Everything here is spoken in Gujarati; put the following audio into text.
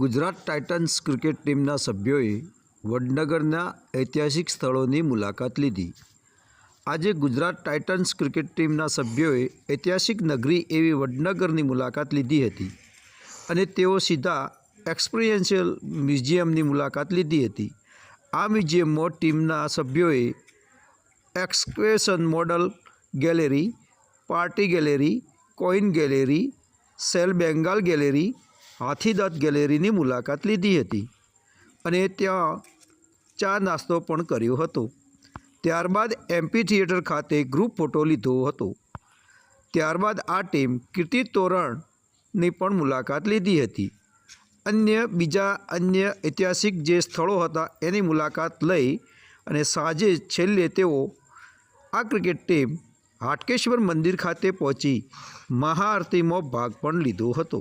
ગુજરાત ટાઇટન્સ ક્રિકેટ ટીમના સભ્યોએ વડનગરના ઐતિહાસિક સ્થળોની મુલાકાત લીધી. આજે ગુજરાત ટાઇટન્સ ક્રિકેટ ટીમના સભ્યોએ ઐતિહાસિક નગરી એવી વડનગરની મુલાકાત લીધી હતી અને તેઓ સીધા એક્સપિરિયન્શિયલ મ્યુઝિયમની મુલાકાત લીધી હતી. આ મ્યુઝિયમમાં ટીમના સભ્યોએ excavation model gallery, party gallery, coin gallery, cell Bengal gallery હાથીદાંત ગેલેરીની મુલાકાત લીધી હતી અને ત્યાં ચા નાસ્તો પણ કર્યો હતો. ત્યારબાદ એમપી થિયેટર ખાતે ગ્રુપ ફોટો લીધો હતો. ત્યારબાદ આ ટીમ કીર્તિ તોરણની પણ મુલાકાત લીધી હતી. અન્ય બીજા અન્ય ઐતિહાસિક જે સ્થળો હતા એની મુલાકાત લઈ અને સાંજે છેલ્લે તેઓ આ ક્રિકેટ ટીમ હાટકેશ્વર મંદિર ખાતે પહોંચી મહાઆરતીમાં ભાગ પણ લીધો હતો.